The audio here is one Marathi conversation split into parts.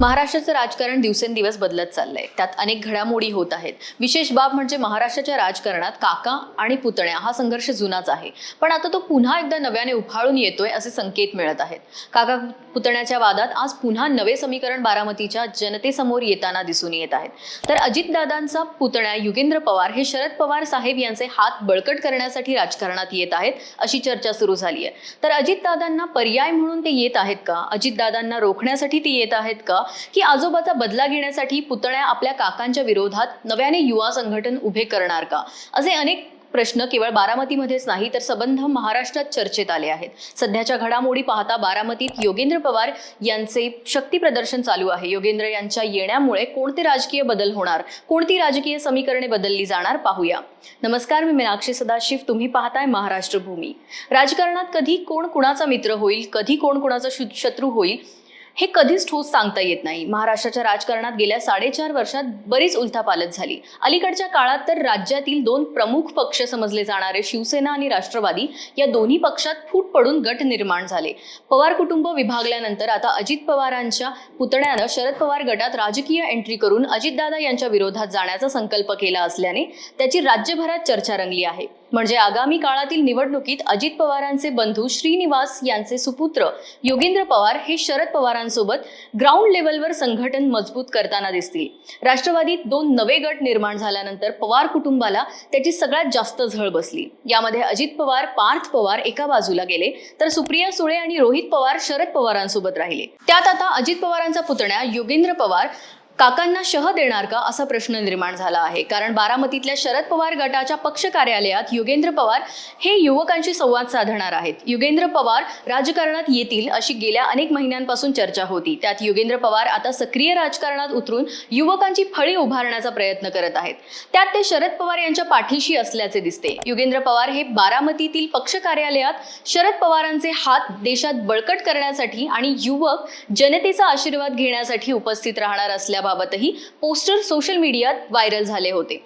महाराष्ट्राचं राजकारण दिवसेंदिवस बदलत चाललंय. त्यात अनेक घडामोडी होत आहेत. विशेष बाब म्हणजे महाराष्ट्राच्या राजकारणात काका आणि पुतण्या हा संघर्ष जुनाच आहे. पण आता तो पुन्हा एकदा नव्याने उफाळून येतोय असे संकेत मिळत आहेत. काका पुतण्याच्या वादात आज पुन्हा नवे समीकरण बारामतीच्या जनतेसमोर येताना दिसून येत आहेत. तर अजितदादांचा पुतण्या युगेंद्र पवार हे शरद पवार साहेब यांचे हात बळकट करण्यासाठी राजकारणात येत आहेत अशी चर्चा सुरू झाली आहे तर अजितदादांना पर्याय म्हणून ते येत आहेत का? अजितदादांना रोखण्यासाठी ते येत आहेत का? की आजोबाचा बदला घेण्यासाठी पुतण्या आपल्या काकांच्या विरोधात नव्याने युवा संघटन उभे करणार का? असे अनेक प्रश्न केवळ बारामतीमध्येच नाही तर संबंध महाराष्ट्रात चर्चेत आले आहेत. सध्याच्या घडामोडी पाहता बारामतीत योगेंद्र पवार यांचे शक्ती प्रदर्शन चालू आहे. योगेंद्र यांच्या येण्यामुळे कोणते राजकीय बदल होणार? कोणती राजकीय समीकरणे बदलली जाणार? पाहूया. नमस्कार मी मीनाक्षी सदाशिव. तुम्ही पाहताय महाराष्ट्र भूमी. राजकारणात कधी कोण कुणाचा मित्र होईल? कधी कोण कुणाचा शत्रू होईल? हे कधीच ठोस सांगता येत नाही. महाराष्ट्राच्या राजकारणात गेल्या साडेचार वर्षात बरीच उलथापालत झाली. अलीकडच्या काळात तर राज्यातील दोन प्रमुख पक्ष समजले जाणारे शिवसेना आणि राष्ट्रवादी या दोन्ही पक्षात फूट पडून गट निर्माण झाले. पवार कुटुंब विभागल्यानंतर आता अजित पवारांच्या पुतण्यानं शरद पवार गटात राजकीय एंट्री करून अजितदादा यांच्या विरोधात जाण्याचा संकल्प केला असल्याने त्याची राज्यभरात चर्चा रंगली आहे. म्हणजे आगामी काळातील निवडणुकीत अजित पवारांचे बंधू श्रीनिवास यांचे सुपुत्र योगेंद्र पवार हे शरद पवारांसोबत ग्राउंड लेवलवर संघटन मजबूत करताना दिसतील. राष्ट्रवादीत दोन नवे गट निर्माण झाल्यानंतर पवार कुटुंबाला त्याची सगळ्यात जास्त झळ बसली. यामध्ये अजित पवार पार्थ पवार एका बाजूला गेले तर सुप्रिया सुळे आणि रोहित पवार शरद पवारांसोबत राहिले. त्यात आता अजित पवारांचा पुतण्या योगेंद्र पवार काकांना शह देणार का असा प्रश्न निर्माण झाला आहे. कारण बारामतीतल्या शरद पवार गटाच्या पक्ष कार्यालयात युगेंद्र पवार हे युवकांशी संवाद साधणार आहेत. युगेंद्र पवार राजकारणात येतील अशी गेल्या अनेक महिन्यांपासून चर्चा होती. त्यात युगेंद्र पवार आता सक्रिय राजकारणात उतरून युवकांची फळी उभारण्याचा प्रयत्न करत आहेत. त्यात ते शरद पवार यांच्या पाठीशी असल्याचे दिसते. युगेंद्र पवार हे बारामतीतील पक्ष कार्यालयात शरद पवारांचे हात देशात बळकट करण्यासाठी आणि युवक जनतेचा आशीर्वाद घेण्यासाठी उपस्थित राहणार याबाबतही पोस्टर सोशल मीडियात व्हायरल झाले होते.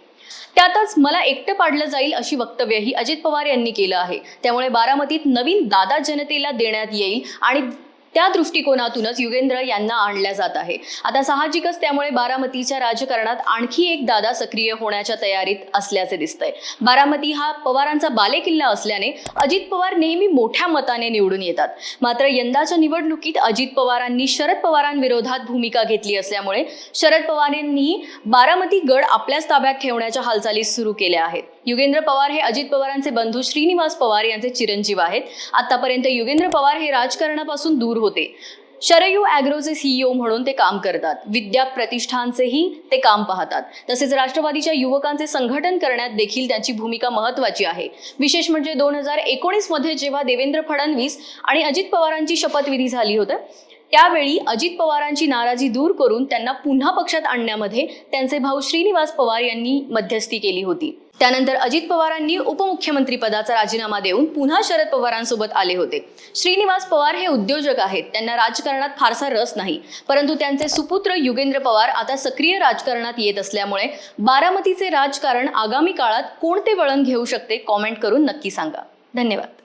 त्यातच मला एकटं पाडलं जाईल अशी वक्तव्यही अजित पवार यांनी केलं आहे. त्यामुळे बारामतीत नवीन दादा जनतेला देण्यात येईल आणि त्या दृष्टिकोनातूनच युगेंद्र यांना आणल्या जात आहे. आता साहजिकच त्यामुळे बारामतीच्या राजकारणात आणखी एक दादा सक्रिय होण्याच्या तयारीत असल्याचे दिसतंय. बारामती हा पवारांचा बालेकिल्ला असल्याने अजित पवार नेहमी मोठ्या मताने निवडून येतात. मात्र यंदाच्या निवडणुकीत अजित पवारांनी शरद पवारांविरोधात भूमिका घेतली असल्यामुळे शरद पवारांनी बारामती गड आपल्याच ताब्यात ठेवण्याच्या हालचाली सुरू केल्या आहेत. युगेंद्र पवार हे अजित पवारांचे बंधू श्रीनिवास पवार यांचे चिरंजीव आहेत. आतापर्यंत युगेंद्र पवार हे राजकारणापासून दूर दूर होते. शरयू ॲग्रोचे सीईओ म्हणून ते काम करतात. विद्या प्रतिष्ठानचेही ते काम पाहतात. तसेच राष्ट्रवादीच्या युवकांचे संघटन करण्यात देखील त्यांची भूमिका महत्वाची आहे. विशेष म्हणजे दोन हजार एकोणीसमध्ये जेव्हा देवेंद्र फडणवीस आणि अजित पवारांची शपथविधी झाली होतं त्यावेळी अजित पवारांची नाराजी दूर करून त्यांना पुन्हा पक्षात आणण्यामध्ये त्यांचे भाऊ श्रीनिवास पवार यांनी मध्यस्थी केली होती. त्यानंतर अजित पवारांनी उपमुख्यमंत्री पदाचा राजीनामा देऊन पुन्हा शरद पवारांसोबत आले होते. श्रीनिवास पवार हे उद्योजक आहेत. त्यांना राजकारणात फारसा रस नाही. परंतु त्यांचे सुपुत्र युगेंद्र पवार आता सक्रिय राजकारणात येत असल्यामुळे बारामतीचे राजकारण आगामी काळात कोणते वळण घेऊ शकते कॉमेंट करून नक्की सांगा. धन्यवाद.